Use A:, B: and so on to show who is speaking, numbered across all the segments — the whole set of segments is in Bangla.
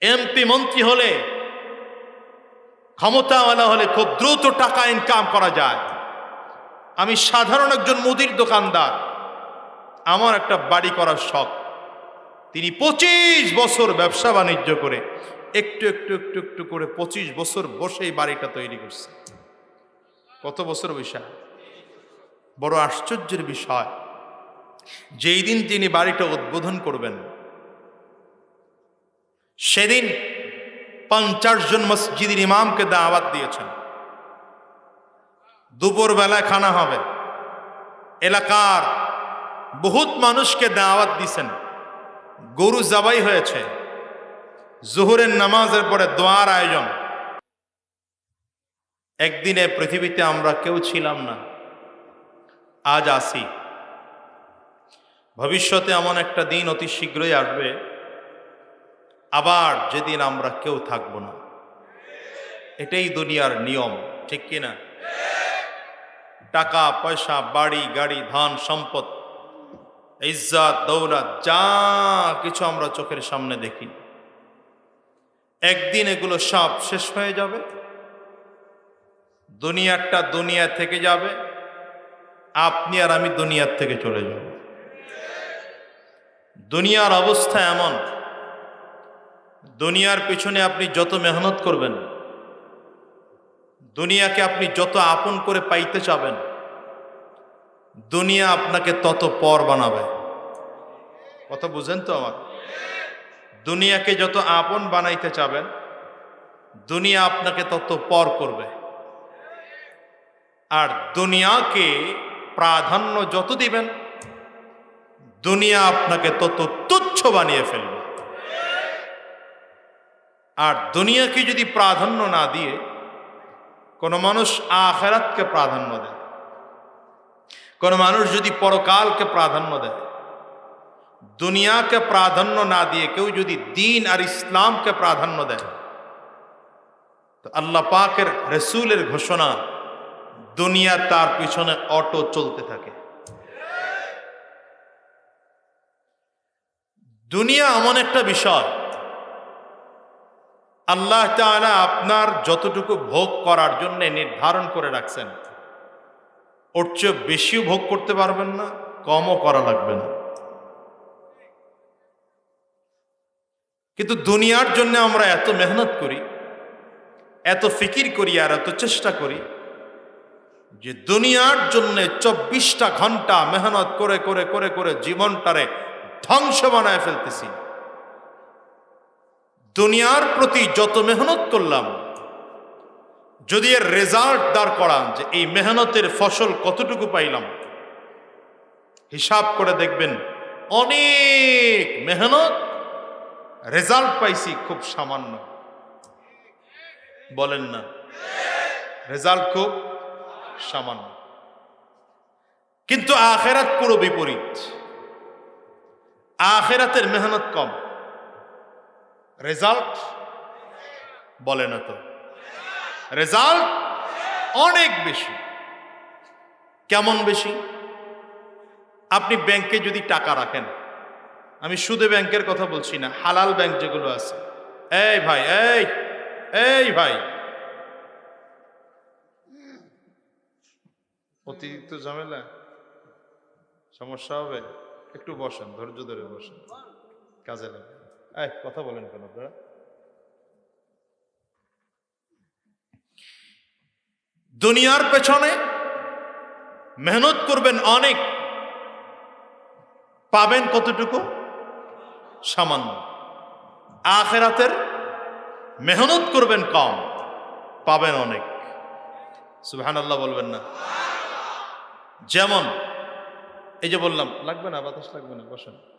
A: এমপি মন্ত্রী হলে, ক্ষমতাওয়ালা হলে খুব দ্রুত টাকা ইনকাম করা যায়। আমি সাধারণ একজন মুদির দোকানদার। আমার একটা বাড়ি করার শখ। তিনি পঁচিশ বছর ব্যবসা বাণিজ্য করে একটু একটু একটু একটু করে পঁচিশ বছর বসেই বাড়িটা তৈরি করছে। কত বছর বৈশাখ? বড় আশ্চর্যের বিষয়। যেই দিন তিনি বাড়িটা উদ্বোধন করবেন সেদিন পঞ্চাশ জন মসজিদের ইমামকে দাওয়াত দিয়েছেন। দুপুর বেলায় খানা হবে। এলাকার বহুত মানুষকে দাওয়াত দিছেন। গরু জবাই হয়েছে। জোহরের নামাজের পরে দোয়ার আয়োজন। একদিনে পৃথিবীতে আমরা কেউ ছিলাম না। আজ আসি। ভবিষ্যতে এমন একটা দিন অতি শীঘ্রই আসবে আবার যেদিন আমরা কেউ থাকব না। এটাই দুনিয়ার নিয়ম, ঠিক কিনা টাকা, পয়সা, বাড়ি, গাড়ি, ধন, সম্পদ, ইজ্জাত, দৌলত, যা কিছু আমরা চোখের সামনে দেখি। একদিন এগুলো সব শেষ হয়ে যাবে। দুনিয়ারটা দুনিয়া থেকে যাবে। আপনি আর আমি দুনিয়ার থেকে চলে যাব। দুনিয়ার অবস্থা এমন। দুনিয়ার পিছনে আপনি যত মেহনত করবেন, দুনিয়াকে আপনি যত আপন করে পাইতে চাবেন, দুনিয়া আপনাকে তত পর বানাবে। কথা বুঝেন তো আমার? দুনিয়াকে যত আপন বানাইতে চাবেন, দুনিয়া আপনাকে তত পর করবে। আর দুনিয়াকে প্রাধান্য যত দিবেন, দুনিয়া আপনাকে তত তুচ্ছ বানিয়ে ফেলবে। আর দুনিয়াকে যদি প্রাধান্য না দিয়ে কোনো মানুষ আখেরাতকে প্রাধান্য দেয়, কোনো মানুষ যদি পরকালকে প্রাধান্য দেয়, দুনিয়াকে প্রাধান্য না দিয়ে কেউ যদি দিন আর ইসলামকে প্রাধান্য দেয়, তো আল্লাহ পাকের রসুলের ঘোষণা, দুনিয়া তার পিছনে অটো চলতে থাকে। দুনিয়া এমন একটা বিষয় আল্লাহ তাআলা আপনার যতটুকু ভোগ করার জন্য নির্ধারণ করে রাখছেন, ওর চেয়ে বেশিও ভোগ করতে পারবেন না, কমও করা লাগবে না। কিন্তু দুনিয়ার জন্য আমরা এত মেহনত করি, এত ফিকির করি আর এত চেষ্টা করি যে দুনিয়ার জন্য চব্বিশটা ঘণ্টা মেহনত করে করে করে করে জীবনটারে ধ্বংস বানায় ফেলতেছি। দুনিয়ার প্রতি যত মেহনত করলাম, যদি এর রেজাল্ট দাঁড় করান যে এই মেহনতের ফসল কতটুকু পাইলাম, হিসাব করে দেখবেন অনেক মেহনত রেজাল্ট পাইছি খুব সামান্য। বলেন না রেজাল্ট খুব সামান্য। কিন্তু আখেরাত পুরো বিপরীত। আখেরাতের মেহনত কম। রেজাল্ট বলে না তো। রেজাল্ট অনেক বেশি। কেমন বেশি? আপনি ব্যাংকে যদি টাকা রাখেন, আমি সুদে ব্যাংকের কথা বলছি না, হালাল ব্যাংক যেগুলো আছে। এই ভাই, এই এই ভাই। অতিরিক্ত ঝামেলা? সমস্যা হবে? একটু বসেন, ধৈর্য ধরে বসেন। কাজে লাগে এই, কথা বলেন কেন আপনারা? দুনিয়ার পেছনে মেহনত করবেন অনেক, পাবেন কতটুকু? সামান্য। আখেরাতের মেহনত করবেন কম, পাবেন অনেক। আল্লাহ বলবেন না। যেমন, এই যে বললাম, লাগবে না, বাতাস লাগবে না, বসেন।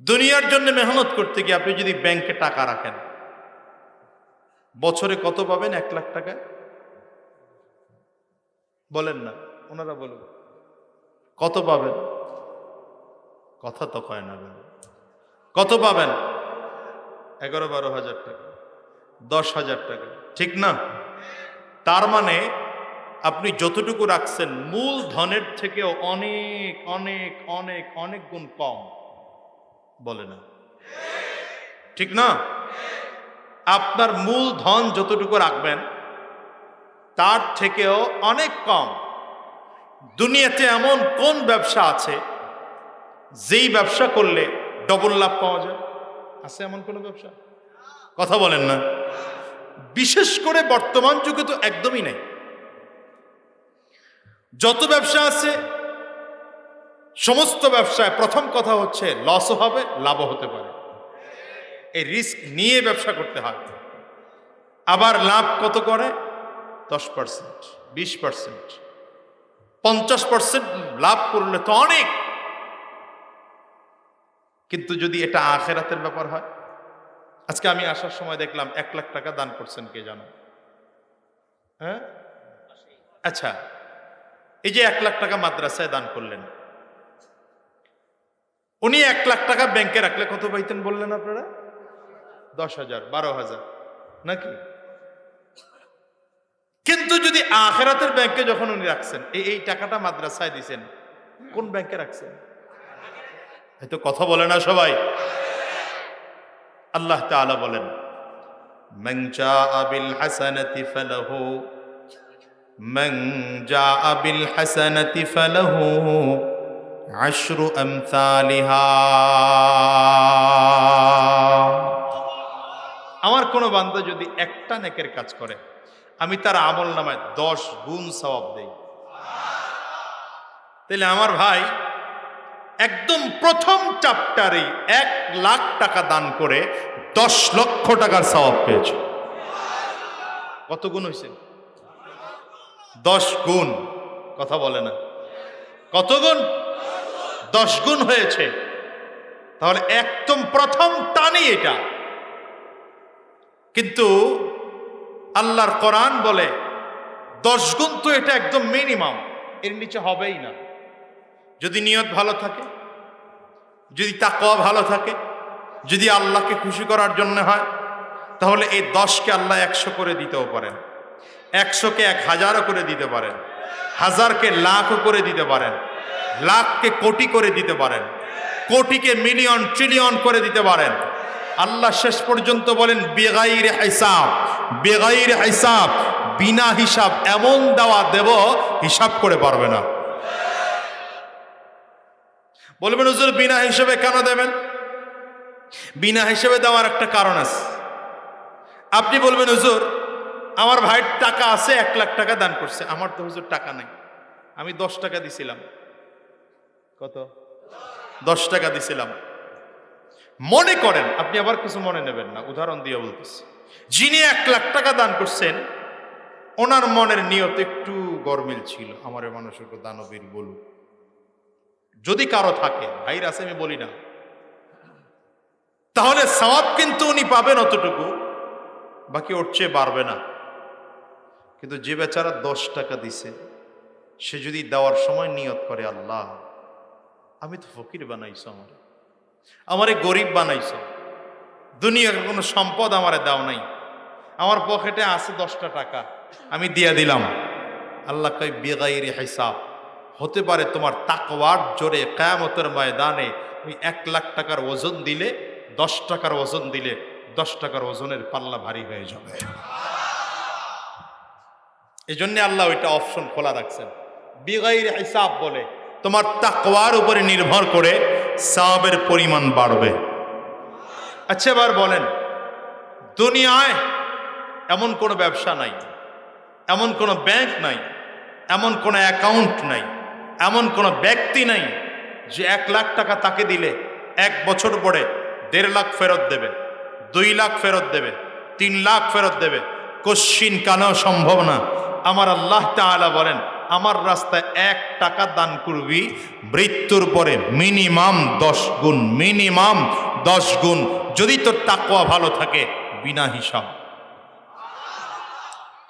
A: দুনিয়ার জন্য মেহনত করতে গিয়ে আপনি যদি ব্যাংকে টাকা রাখেন, বছরে কত পাবেন? এক লাখ টাকা? বলেন না, ওনারা বলুন। কত পাবেন? কথা তো কয় না কত পাবেন? এগারো বারো হাজার টাকা, দশ হাজার টাকা, ঠিক না? তার মানে আপনি যতটুকু রাখছেন, মূল ধনের থেকেও অনেক অনেক অনেক অনেক গুণ কম। বলে না। ঠিক না? আপনার মূল ধন যতটুকু রাখবেন, তার থেকেও অনেক কম। দুনিয়াতে এমন কোন ব্যবসা আছে, যেই ব্যবসা করলে ডবল লাভ পাওয়া যায়? আছে এমন কোনো ব্যবসা? কথা বলেন না। বিশেষ করে বর্তমান যুগে তো একদমই নেই। যত ব্যবসা আছে সমস্ত ব্যবসায় প্রথম কথা হচ্ছে লসও হবে, লাভও হতে পারে। এই রিস্ক নিয়ে ব্যবসা করতে হয়। আবার লাভ কত করে? দশ পার্সেন্ট বিশ পার্সেন্ট পঞ্চাশ পার্সেন্ট লাভ করলে তো অনেক। কিন্তু যদি এটা আখেরাতের ব্যাপার হয়, আজকে আমি আসার সময় দেখলাম এক লাখ টাকা দান করছেন কে জানো? হ্যাঁ? আচ্ছা এই যে এক লাখ টাকা মাদ্রাসায় দান করলেন উনি এক লাখ টাকা ব্যাংকে রাখলে কত পাইতেন বললেন আপনারা দশ হাজার বারো হাজার নাকি কিন্তু যদি আখেরাতের ব্যাংকে যখন উনি রাখছেন এই এই টাকাটা মাদ্রাসায় দিছেন কোন ব্যাংকে রাখছেন হয়তো কথা বলে না সবাই আল্লাহ তাআলা বলেন من جاء بالحسنة فله من جاء بالحسنة فله আশরু আমসালিহা। আমার কোনো বান্ধব যদি একটা নেকের কাজ করে, আমি তার আমল নামায় দশ গুণ সবাব দেই। তাহলে আমার ভাই একদম প্রথম চাপ্টারে এক লাখ টাকা দান করে দশ লক্ষ টাকার সবাব পেয়েছে। কত গুণ হয়েছে দশ গুণ, কথা বলে না। কত গুণ? দশ গুণ হয়েছে। তাহলে একদম প্রথম টানি এটা। কিন্তু আল্লাহর কোরআন বলে, দশ গুণ তো এটা একদম মিনিমাম, এর নিচে হবেই না। যদি নিয়ত ভালো থাকে, যদি তাকওয়া ভালো থাকে, যদি আল্লাহকে খুশি করার জন্য হয়, তাহলে এই দশকে আল্লাহ একশো করে দিতেও পারেন। একশোকে এক হাজারও করে দিতে পারেন। হাজারকে লাখও করে দিতে পারেন। লাখকে কোটি করে দিতে পারেন। কোটিকে মিলিয়ন ট্রিলিয়ন করে দিতে পারেন। আল্লাহ শেষ পর্যন্ত বলেন, বেগাইর হিসাব বেগাইর হিসাব, বিনা হিসাব এমন দেওয়া দেব, হিসাব করে পারবে না। বলবেন, হুজুর, বিনা হিসেবে কেন দেবেন? বিনা হিসেবে দেওয়ার একটা কারণ আছে। আপনি বলবেন, হুজুর, আমার ভাইয়ের টাকা আছে, এক লাখ টাকা দান করছে। আমার তো হুজুর টাকা নেই। আমি দশ টাকা দিছিলাম। কত? দশ টাকা দিছিলাম। মনে করেন, আপনি আবার কিছু মনে নেবেন না, উদাহরণ দিয়ে বলতেছি। যিনি এক লাখ টাকা দান করছেন, ওনার মনের নিয়ত একটু গরমিল ছিল, আমার মানুষের দানবীর বলুক। যদি কারও থাকে ভাইর আছে, আমি বলি না। তাহলে সওয়াব কিন্তু উনি পাবেন অতটুকু, বাকি ওর চেয়ে বাড়বে না। কিন্তু যে বেচারা দশ টাকা দিছে, সে যদি দেওয়ার সময় নিয়ত করে আল্লাহ আমি তো ফকির বানাইছো আমার। আমারে গরিব বানাইছো। দুনিয়ার কোনো সম্পদ আমারে দাও নাই। আমার পকেটে আছে দশটা টাকা, আমি দিয়ে দিলাম। আল্লাহ কই বেগাইর হিসাব, হতে পারে তোমার তাকওয়ার জোরে কেয়ামতের ময়দানে ওই এক লাখ টাকার ওজন দিলে, দশ টাকার ওজন দিলে, দশ টাকার ওজনের পাল্লা ভারী হয়ে যাবে। এই জন্যে আল্লাহ ওইটা অপশন খোলা রাখছেন। বিগাইর হিসাব বলে তোমার তাকওয়ার উপরে নির্ভর করে সাবের পরিমাণ বাড়বে। আচ্ছা এবার বলেন, দুনিয়ায় এমন কোনো ব্যবসা নাই, এমন কোনো ব্যাংক নাই, এমন কোনো অ্যাকাউন্ট নাই, এমন কোনো ব্যক্তি নাই যে এক লাখ টাকা তাকে দিলে এক বছর পরে দেড় লাখ ফেরত দেবে, দুই লাখ ফেরত দেবে, তিন লাখ ফেরত দেবে। কশ্চিন কানেও সম্ভব না। আমার আল্লাহ তাআলা বলেন আমার রাস্তায় এক টাকা দান করবি, মৃত্যুর পরে মিনিমাম দশ গুণ, মিনিমাম দশ গুণ। যদি তোর তাকওয়া ভালো থাকে, বিনা হিসাব।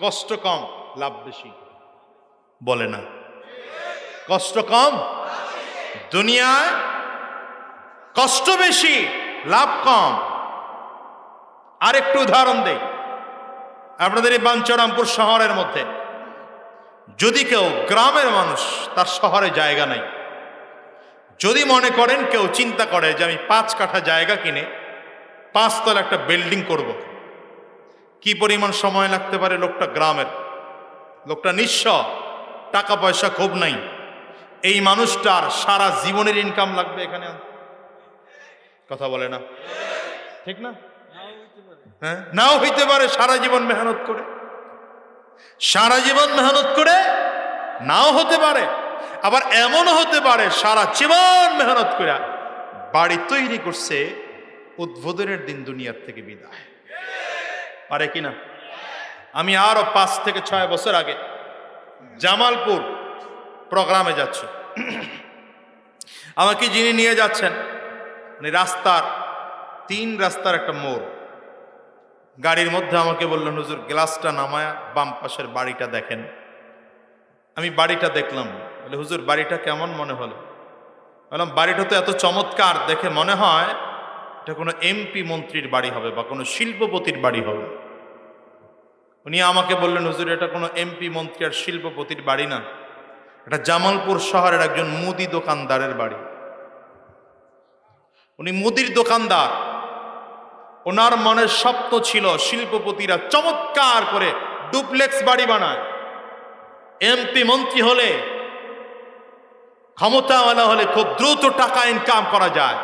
A: কষ্ট কম, লাভ বেশি। বলে না। কষ্ট কম, দুনিয়ায় কষ্ট বেশি, লাভ কম। আর একটু উদাহরণ দেই। আপনাদের এই বাঞ্চরামপুর শহরের মধ্যে যদি কেউ গ্রামের মানুষ তার শহরে জায়গা নাই। যদি মনে করেন কেউ চিন্তা করে যে আমি পাঁচ কাঠা জায়গা কিনে পাঁচতলা একটা বিল্ডিং করব। কি পরিমাণ সময় লাগতে পারে লোকটা গ্রামের? লোকটা নিঃস্ব টাকা পয়সা খুব নাই। এই মানুষটার সারা জীবনের ইনকাম লাগবে এখানে। কথা বলে না? ঠিক না? হ্যাঁ? নাও হইতে পারে সারা জীবন মেহনত করে। সারা জীবন মেহনত করে নাও হতে পারে, আবার এমনও হতে পারে সারা জীবন মেহনত করে বাড়ি তৈরি করছে উদ্বোধনের দিন দুনিয়ার থেকে বিদায়। পারে কিনা আমি আরও পাঁচ থেকে ছয় বছর আগে জামালপুর প্রোগ্রামে যাচ্ছি। আমাকে যিনি নিয়ে যাচ্ছেন মানে রাস্তার, তিন রাস্তার একটা মোড়। গাড়ির মধ্যে আমাকে বললেন হুজুর, গ্লাসটা নামায়া বাম পাশের বাড়িটা দেখেন। আমি বাড়িটা দেখলাম। বলে, হুজুর, বাড়িটা কেমন মনে হলো? বললাম, বাড়িটা তো এত চমৎকার, দেখে মনে হয় এটা কোনো এমপি মন্ত্রীর বাড়ি হবে বা কোনো শিল্পপতির বাড়ি হবে। উনি আমাকে বললেন, হুজুর, এটা কোনো এমপি মন্ত্রী আর শিল্পপতির বাড়ি না। এটা জামালপুর শহরের একজন মুদি দোকানদারের বাড়ি। উনি মুদির দোকানদার। ওনার মনের স্বপ্ন ছিল শিল্পপতিরা চমৎকার করে ডুপ্লেক্স বাড়ি বানায়। এমপি মন্ত্রী হলে, ক্ষমতাওয়ালা হলে খুব দ্রুত টাকা ইনকাম করা যায়।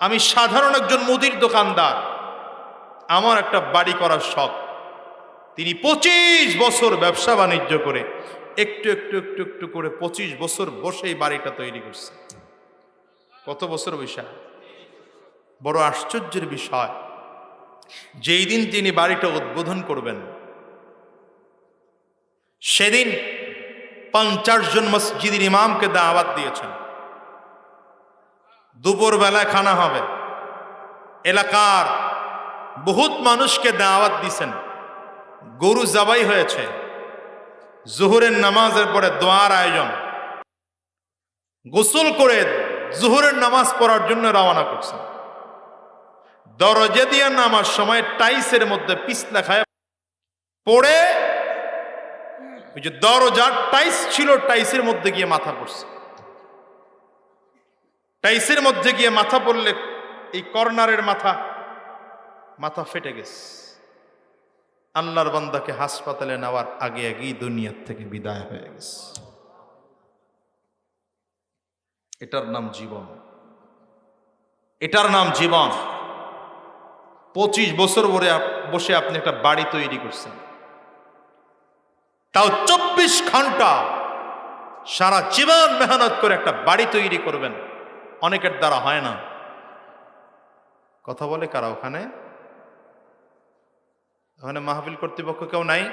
A: আমি সাধারণ একজন মুদির দোকানদার। আমার একটা বাড়ি করার শখ। তিনি পঁচিশ বছর ব্যবসা বাণিজ্য করে একটু একটু একটু একটু করে পঁচিশ বছর বসেই বাড়িটা তৈরি করছে। কত বছর বিষয় বড় আশ্চর্যের বিষয়। যেই দিন তিনি বাড়িটা উদ্বোধন করবেন, সেদিন পঞ্চাশ জন মসজিদের ইমামকে দাওয়াত দিয়েছেন। দুপুর বেলায় খানা হবে। এলাকার বহুত মানুষকে দাওয়াত দিছেন। গরু জবাই হয়েছে। জুহুরের নামাজের পরে দোয়ার আয়োজন। গোসল করে জুহুরের নামাজ পড়ার জন্য রওনা করছেন। দরজা দিয়ে নামার সময় টাইসের মধ্যে পিছলা খায়। পড়ে ওই যে দরজার টাইস ছিল, টাইসের মধ্যে গিয়ে মাথা পড়ছে টাইসের মধ্যে গিয়ে মাথা পড়লে এই কর্নারের মাথা মাথা ফেটে গেছে। আল্লাহর বান্দাকে হাসপাতালে নেওয়ার আগে আগেই দুনিয়ার থেকে বিদায় হয়ে গেছে। এটার নাম জীবন। এটার নাম জীবন। পঁচিশ বছর পরে বসে আপনি একটা বাড়ি তৈরি করছেন। তাও চব্বিশ ঘণ্টা সারা জীবন মেহনত করে একটা বাড়ি তৈরি করবেন। অনেকের দ্বারা হয় না। কথা বলে কারা ওখানে? ওখানে মাহফিল কর্তৃপক্ষ কেউ নাই?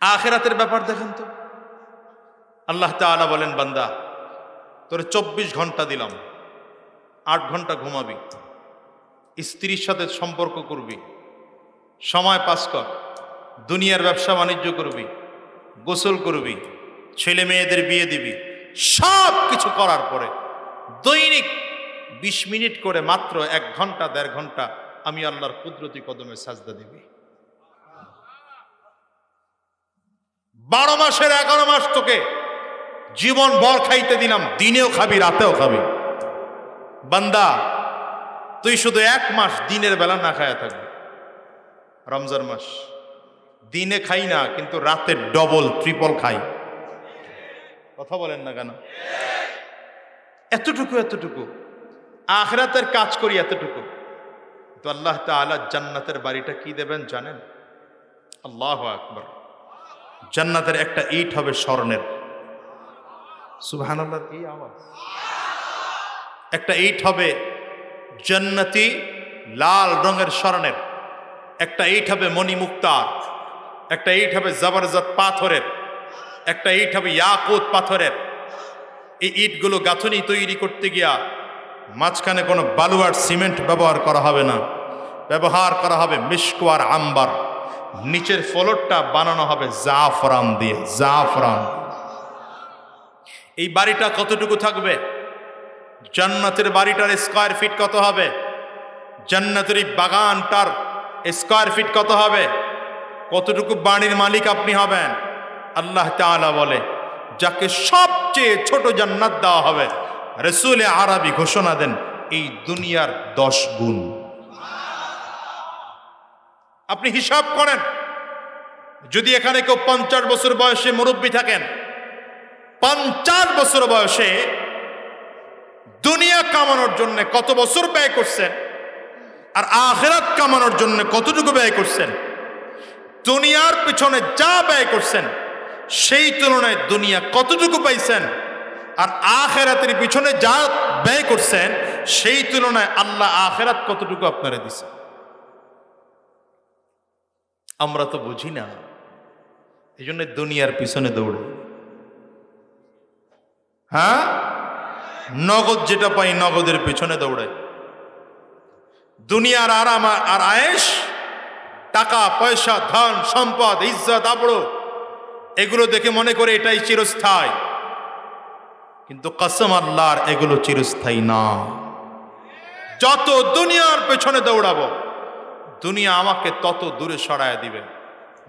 A: আখেরাতের ব্যাপার দেখেন তো। আল্লাহ তাআলা বলেন, বান্দা, তোরে চব্বিশ ঘণ্টা দিলাম, আট ঘণ্টা ঘুমাবি, স্ত্রীর সাথে সম্পর্ক করবি, সময় পাস কর, দুনিয়ার ব্যবসা বাণিজ্য করবি, গোসল করবি, ছেলে মেয়েদের বিয়ে দিবি, সব কিছু করার পরে দৈনিক বিশ মিনিট করে মাত্র এক ঘণ্টা, দেড় ঘণ্টা আমি আল্লাহর কুদরতি কদমে সাজদা দিবি। বারো মাসের এগারো মাস তোকে জীবন ভর খাইতে দিলাম, দিনেও খাবি, রাতেও খাবি। বান্দা, তুই শুধু এক মাস দিনের বেলা না খায়া থাকবি। রমজান মাস, দিনে খাই না, কিন্তু রাতে ডবল, ট্রিপল খাই। কথা বলেন না কেন? এতটুকু এতটুকু। আখরাতের কাজ করি এতটুকু। তো আল্লাহ তাআলা জান্নাতের বাড়িটা কি দেবেন জানেন? আল্লাহ আকবর। জান্নাতের একটা ইট হবে স্বর্ণের। সুবহানাল্লাহ এই আওয়াজ? একটা ইট হবে জন্নতি লাল রঙের স্বর্ণের, একটা ইট হবে মণিমুক্তার একটা ইট হবে জবরজত পাথরের, একটা ইট হবে ইয়াকুত পাথরের। এই ইটগুলো গাঁথনি তৈরি করতে গিয়া মাঝখানে কোনো বালুয়ার সিমেন্ট ব্যবহার করা হবে না। ব্যবহার করা হবে মিশকুয়ার আম্বার। নিচের ফ্লোরটা বানানো হবে জাফরান দিয়ে, জাফরান। এই বাড়িটা কতটুকু থাকবে? জান্নাতের বাড়িটার স্কোয়ার ফিট কত হবে? জান্নাতের এই বাগানটার স্কোয়ার ফিট কত হবে? কতটুকু বাড়ির মালিক আপনি হবেন? আল্লাহ তাআলা বলে, যাকে সবচেয়ে ছোট জান্নাত দেওয়া হবে, রসুলে আরবি ঘোষণা দেন, এই দুনিয়ার দশ গুণ। আপনি হিসাব করেন, যদি এখানে কেউ পঞ্চাশ বছর বয়সে মুরব্বী থাকেন পঞ্চাশ বছর বয়সে দুনিয়া কামানোর জন্য কত বছর ব্যয় করছেন? আর আখেরাত কামানোর জন্য কতটুকু ব্যয় করছেন? দুনিয়ার পিছনে যা ব্যয় করছেন, সেই তুলনায় দুনিয়া কতটুকু পাইছেন? আর আখেরাতের পিছনে যা ব্যয় করছেন, সেই তুলনায় আল্লাহ আখেরাত কতটুকু আপনারা দিছে? আমরা তো বুঝি না। এই জন্য দুনিয়ার পিছনে দৌড়ে হ্যাঁ? নগদ যেটা পাই নগদের পেছনে দৌড়ায় দুনিয়ার আরাম আর আয়েস টাকা, পয়সা, ধন, সম্পদ, ইজ্জত আবড়ো এগুলো দেখে মনে করে এটাই চিরস্থায়ী। কিন্তু কসম আল্লাহর, এগুলো চিরস্থায়ী না। যত দুনিয়ার পেছনে দৌড়াবো, দুনিয়া আমাকে তত দূরে সরায় দিবে।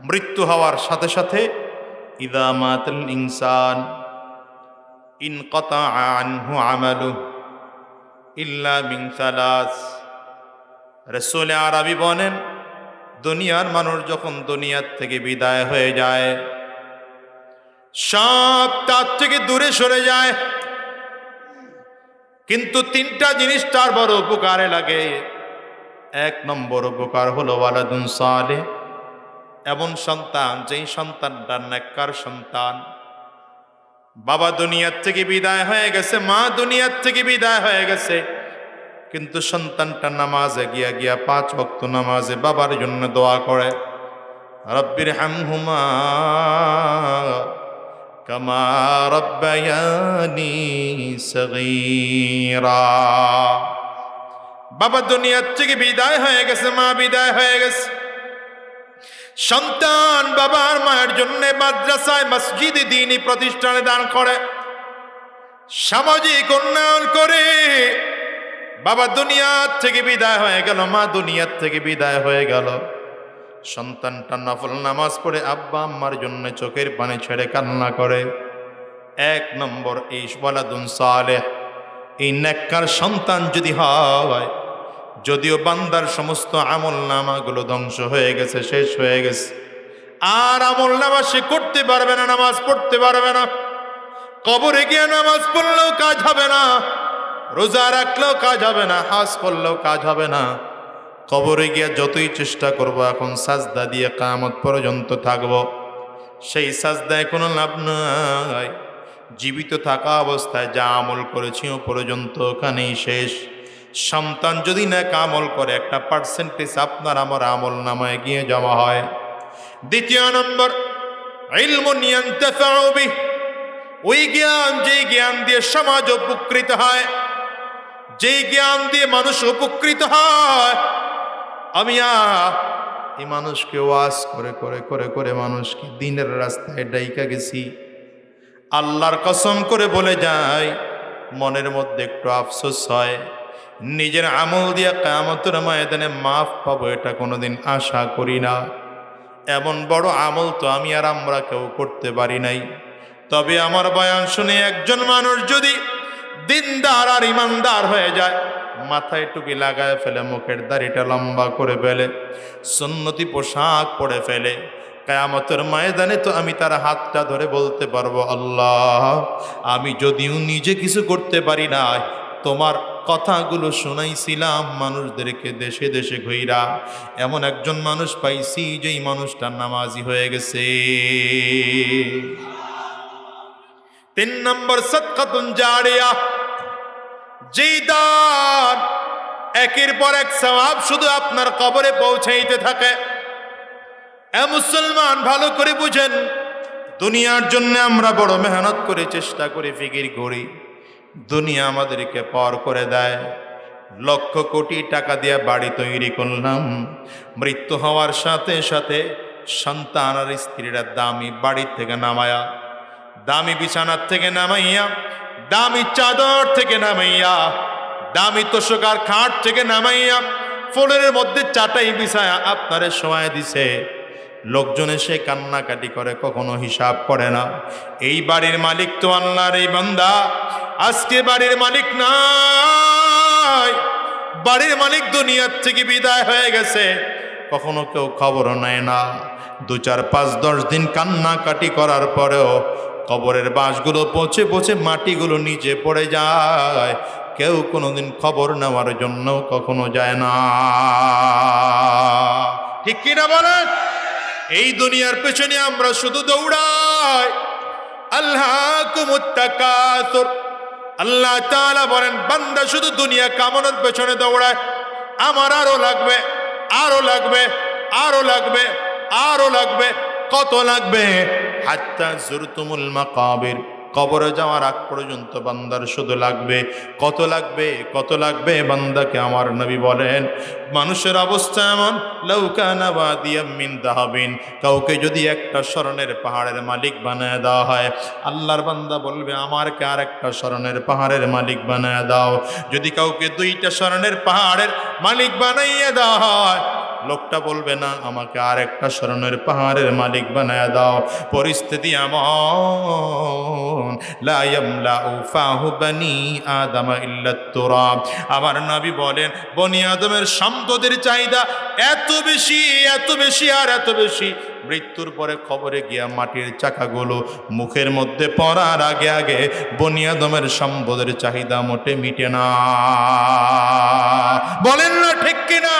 A: মৃত্যু হওয়ার সাথে সাথে ইদামাতুল ইনসান ইন কতা আনহু আমালু ইল্লা মিন সালাস। রসুল আরবি বলেন, দুনিয়ার মানুষ যখন দুনিয়ার থেকে বিদায় হয়ে যায়, সব তার থেকে দূরে সরে যায়। কিন্তু তিনটা জিনিস তার বড় উপকারে লাগে। এক নম্বর উপকার হলো ওয়ালাদুন সালে এমন সন্তান, যেই সন্তানটা নেককার সন্তান বাবা দুনিয়ার থেকে বিদায় হয়ে গেছে, মা দুনিয়ার থেকে বিদায় হয়ে গেছে। কিন্তু সন্তানটা নামাজে গিয়া গিয়া পাঁচ ভক্ত নামাজে বাবার জন্য দোয়া করে, রব্বির হামহুমা কামা রব্বায়ানি সগীরা। বাবা দুনিয়ার থেকে বিদায় হয়ে গেছে, মা বিদায় হয়ে গেছে। সন্তান বাবার মায়ের জন্য মাদ্রাসায় মসজিদ দিনই প্রতিষ্ঠানে দান করে। সামাজিক উন্নয়ন করে। বাবা দুনিয়ার থেকে বিদায় হয়ে গেল, মা দুনিয়ার থেকে বিদায় হয়ে গেল। সন্তানটা নফল নামাজ পড়ে আব্বা আম্মার জন্য চোখের পানি ছেড়ে কান্না করে। এক নম্বর এই সালেহ, এই নেককার সন্তান যদি হয় যদিও বান্দার সমস্ত আমল নামাগুলো ধ্বংস হয়ে গেছে, শেষ হয়ে গেছে। আর আমল নামা সে করতে পারবে না, নামাজ পড়তে পারবে না। কবরে গিয়ে নামাজ পড়লেও কাজ হবে না, রোজা রাখলেও কাজ হবে না হাস করলেও কাজ হবে না। কবরে গিয়ে যতই চেষ্টা করব, এখন সাজদা দিয়ে কামত পর্যন্ত থাকব। সেই সাজদায় কোনো লাভ নাই। জীবিত থাকা অবস্থায় যা আমল করেছি ও পর্যন্ত ওখানেই শেষ। সন্তান যদি না আমল করে, একটা পার্সেন্টেজ আপনার আমার আমল নামায় গিয়ে জমা হয়। দ্বিতীয় নম্বর ওই জ্ঞান যে জ্ঞান দিয়ে সমাজ উপকৃত হয় যে জ্ঞান দিয়ে মানুষ উপকৃত হয়, আমি এই মানুষকে ওয়াজ করে করে করে করে মানুষকে দিনের রাস্তায় ডাইকা গেছি। আল্লাহর কসম করে বলে যায়, মনের মধ্যে একটু আফসোস হয়। নিজের আমল দিয়ে কামতের ময়দানে মাফ পাবো, এটা কোনোদিন আশা করি না। এমন বড় আমল তো আমি আর আমরা কেউ করতে পারি নাই। তবে আমার বয়ান শুনে একজন মানুষ যদি দিনদার আর ইমানদার হয়ে যায়, মাথায় টুপি লাগায় ফেলে, মুখের দাড়িটা লম্বা করে ফেলে, সুন্নতি পোশাক পরে ফেলে, কায়ামতের ময়দানে তো আমি তার হাতটা ধরে বলতে পারব, আল্লাহ, আমি যদিও নিজে কিছু করতে পারি না তোমার কথাগুলো শোনাইছিলাম মানুষদেরকে দেশে দেশে ঘইরা। এমন একজন মানুষ পাইছি যেই মানুষটা নামাজি হয়ে গেছে। তিন নম্বর সৎকাতুন জারিয়া। যেই দান একের পর এক সওয়াব শুধু আপনার কবরে পৌঁছাইতে থাকে। এ মুসলমান, ভালো করে বুঝেন, দুনিয়ার জন্য আমরা বড় মেহনত করে চেষ্টা করে ফিকির করি। দুনিয়া আমাদেরকে পর করে দেয়। লক্ষ কোটি টাকা দিয়ে বাড়ি তৈরি করলাম। মৃত্যু হওয়ার সাথে সাথে সন্তান আর স্ত্রীরা দামি বাড়ির থেকে নামায়া, দামি বিছানার থেকে নামাইয়া, দামি চাদর থেকে নামাইয়া, দামি তোষকার খাট থেকে নামাইয়া ফোনের মধ্যে চাটাই বিছায়া আপনারে সময় দিছে। লোকজন এসে কান্নাকাটি করে, কখনো হিসাব করে না। এই বাড়ির মালিক তো আল্লাহর এই বান্দা। আজকে বাড়ির মালিক নাই। বাড়ির মালিক দুনিয়ার থেকে বিদায় হয়ে গেছে। কখনো কেউ খবর নেয় না। দু চার পাঁচ দশ দিন কান্নাকাটি করার পরেও কবরের বাঁশগুলো পচে পচে মাটিগুলো নিচে পড়ে যায়। কেউ কোনোদিন খবর নেওয়ার জন্য কখনো যায় না। ঠিক কিনা বলেন? এই দুনিয়ার পেছনে আমরা শুধু দৌড়াই। আল্লাহ কুমুত্তাকাতুর আল্লাহ তাআলা বলেন, বান্দা শুধু দুনিয়া কামনার পেছনে দৌড়ায়। আমার আরও লাগবে আরও লাগবে আরও লাগবে আরও লাগবে, কত লাগবে? হাত্তা জুরতুমুল মাকাবির। কবরে যাওয়ার আগ পর্যন্ত বান্দার শুধু লাগবে, কত লাগবে কত লাগবে? বান্দাকে আমার নবী বলেন, মানুষের অবস্থা এমন লৌকানা মিন দাহাবিন। কাউকে যদি একটা স্মরণের পাহাড়ের মালিক বানায় দেওয়া হয়, আল্লাহর বান্দা বলবে, আমারকে আর একটা স্মরণের পাহাড়ের মালিক বানায় দাও। যদি কাউকে দুইটা স্মরণের পাহাড়ের মালিক বানাইয়ে দেওয়া হয় লোকটা বলবে, না, আমাকে আর একটা স্মরণের পাহাড়ের মালিক বানায় দাও। পরিস্থিতি আমার নবী বলেন, বনি আদমের সম্পদের চাহিদা এত বেশি এত বেশি আর এত বেশি। মৃত্যুর পরে খবরে গিয়া মাটির চাকাগুলো মুখের মধ্যে পড়ার আগে আগে বনিয়াদমের সম্পদের চাহিদা মোটে মিটে না বলেন না ঠিক কিনা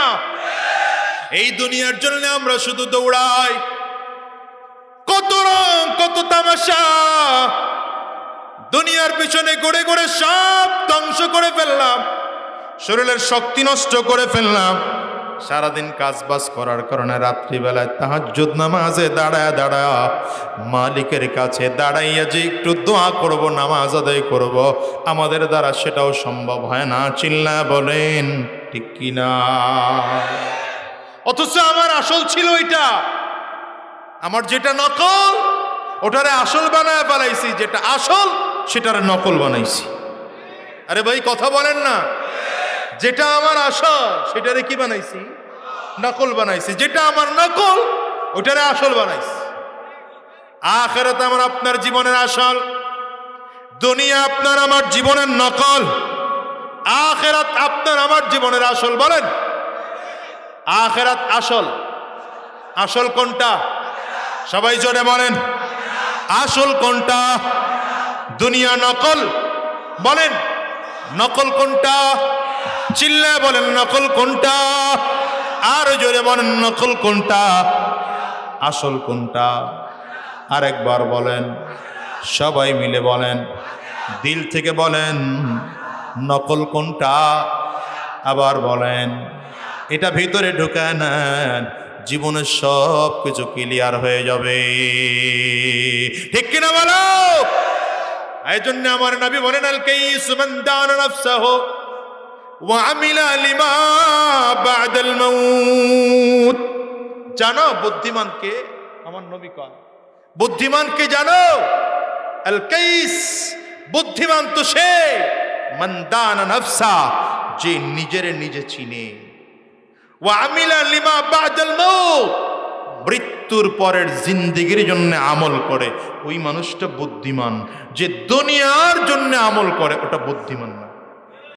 A: এই দুনিয়ার জন্য আমরা শুধু দৌড়াই। কত রং, কত তামাশা। দুনিয়ার পিছনে গড়ে গড়ে সব ধ্বংস করে ফেললাম। শরীরের শক্তি নষ্ট করে ফেললাম। সারাদিন কাজ বাজ করার কারণে রাত্রিবেলায় তাহাজ্জুদ নামাজে দাঁড়ায় দাঁড়া মালিকের কাছে দাঁড়াইয়া যে একটু দোয়া করব, নামাজ আদায় করব, আমাদের দ্বারা সেটাও সম্ভব হয় না। চিল্লা বলেন, ঠিক কিনা? অথচ আমার আসল ছিল এটা। আমার যেটা নকল, ওটারে আসল বানায় বানাইছি যেটা আসল, সেটার নকল বানাইছি। আরে ভাই, কথা বলেন না। যেটা আমার আসল, সেটারে কি বানাইছি? নকল বানাইছি। যেটা আমার নকল, ওটারে আসল বানাইছি। আখেরাত আমার আপনার জীবনের আসল। দুনিয়া আপনার আমার জীবনের নকল। আখেরাত আপনার আমার জীবনের আসল, বলেন। আখেরাত আসল। আসল কোনটা? সবাই জোরে বলেন। আসল কোনটা? দুনিয়া নকল। বলেন, নকল কোনটা? চিল্লা বলেন, নকল কোনটা? আর জোরে বলেন, নকল কোনটা? আসল কোনটা? আরেকবার বলেন, সবাই মিলে বলেন, দিল থেকে বলেন, নকল কোনটা? আবার বলেন এটা ভিতরে ঢুকায় নেন জীবনের সব কিছু ক্লিয়ার হয়ে যাবে। ঠিক কিনা বলো? এই জন্য আমার নবী বলেন, আল কাইস মান দানা নাফসাহু বাদাল মাউত। জানো বুদ্ধিমানকে আমার নবী কয়। বুদ্ধিমানকে জানো? আল বুদ্ধিমান তো সে। মন্দান দানা নাফসা, যে নিজের নিজে চিনে। লিমা মৃত্যুর পরের জিন্দিগির জন্য আমল করে। ওই মানুষটা বুদ্ধিমান। যে দুনিয়ার জন্য আমল করে, ওটা বুদ্ধিমান না।